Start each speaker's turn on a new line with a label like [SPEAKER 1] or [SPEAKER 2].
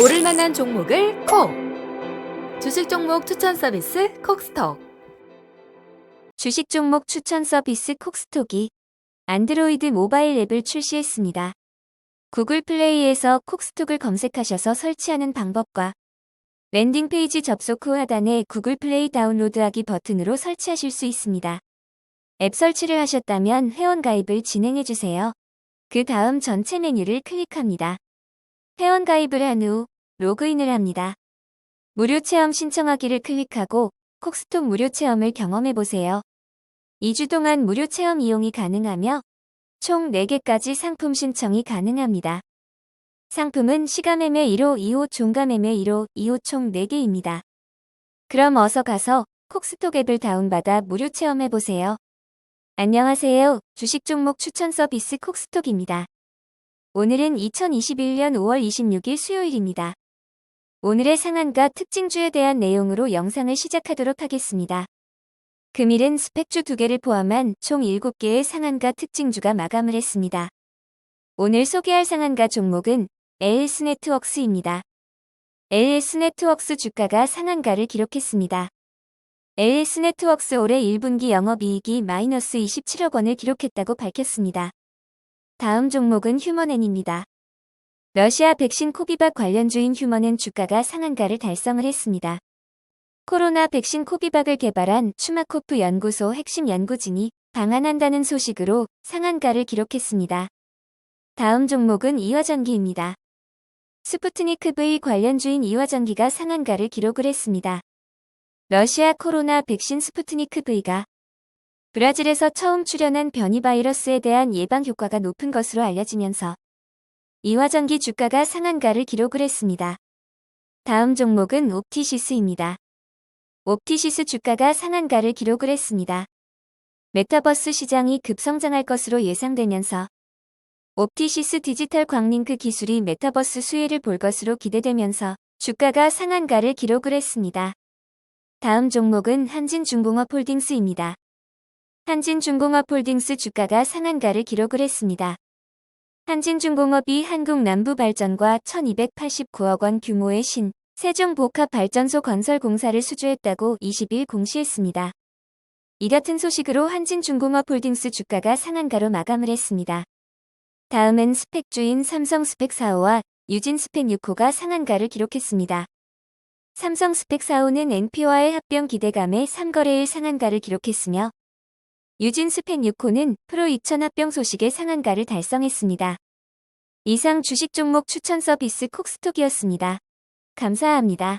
[SPEAKER 1] 오를 만한 종목을 콕! 주식 종목 추천 서비스 콕스톡.
[SPEAKER 2] 주식 종목 추천 서비스 콕스톡이 안드로이드 모바일 앱을 출시했습니다. 구글 플레이에서 콕스톡을 검색하셔서 설치하는 방법과 랜딩 페이지 접속 후 하단에 구글 플레이 다운로드하기 버튼으로 설치하실 수 있습니다. 앱 설치를 하셨다면 회원 가입을 진행해 주세요. 그 다음 전체 메뉴를 클릭합니다. 회원 가입을 한 후 로그인을 합니다. 무료 체험 신청하기를 클릭하고 콕스톡 무료 체험을 경험해 보세요. 2주 동안 무료 체험 이용이 가능하며 총 4개까지 상품 신청이 가능합니다. 상품은 시가매매 1호, 2호, 종가매매 1호, 2호 총 4개입니다. 그럼 어서 가서 콕스톡 앱을 다운받아 무료 체험해 보세요. 안녕하세요. 주식 종목 추천 서비스 콕스톡입니다. 오늘은 2021년 5월 26일 수요일입니다. 오늘의 상한가 특징주에 대한 내용으로 영상을 시작하도록 하겠습니다. 금일은 스펙주 2개를 포함한 총 7개의 상한가 특징주가 마감을 했습니다. 오늘 소개할 상한가 종목은 LS 네트워크스입니다. LS 네트워크스 주가가 상한가를 기록했습니다. LS 네트워크스 올해 1분기 영업이익이 마이너스 27억 원을 기록했다고 밝혔습니다. 다음 종목은 휴먼엔입니다. 러시아 백신 코비박 관련주인 휴먼엔 주가가 상한가를 달성을 했습니다. 코로나 백신 코비박을 개발한 추마코프 연구소 핵심 연구진이 방한한다는 소식으로 상한가를 기록했습니다. 다음 종목은 이화전기입니다. 스푸트니크 V 관련주인 이화전기가 상한가를 기록을 했습니다. 러시아 코로나 백신 스푸트니크 V가 브라질에서 처음 출현한 변이 바이러스에 대한 예방 효과가 높은 것으로 알려지면서 이화전기 주가가 상한가를 기록을 했습니다. 다음 종목은 옵티시스입니다. 옵티시스 주가가 상한가를 기록을 했습니다. 메타버스 시장이 급성장할 것으로 예상되면서 옵티시스 디지털 광링크 기술이 메타버스 수혜를 볼 것으로 기대되면서 주가가 상한가를 기록을 했습니다. 다음 종목은 한진중공업 홀딩스입니다. 한진중공업 홀딩스 주가가 상한가를 기록을 했습니다. 한진중공업이 한국 남부발전과 1289억 원 규모의 신 세종복합발전소 건설 공사를 수주했다고 20일 공시했습니다. 이 같은 소식으로 한진중공업 홀딩스 주가가 상한가로 마감을 했습니다. 다음은 스펙주인 삼성 스펙 4호와 유진 스펙 6호가 상한가를 기록했습니다. 삼성 스펙 4호는 NP와의 합병 기대감에 3거래일 상한가를 기록했으며 유진 스펙 6호는 프로 2000 합병 소식의 상한가를 달성했습니다. 이상 주식 종목 추천 서비스 콕스톡이었습니다. 감사합니다.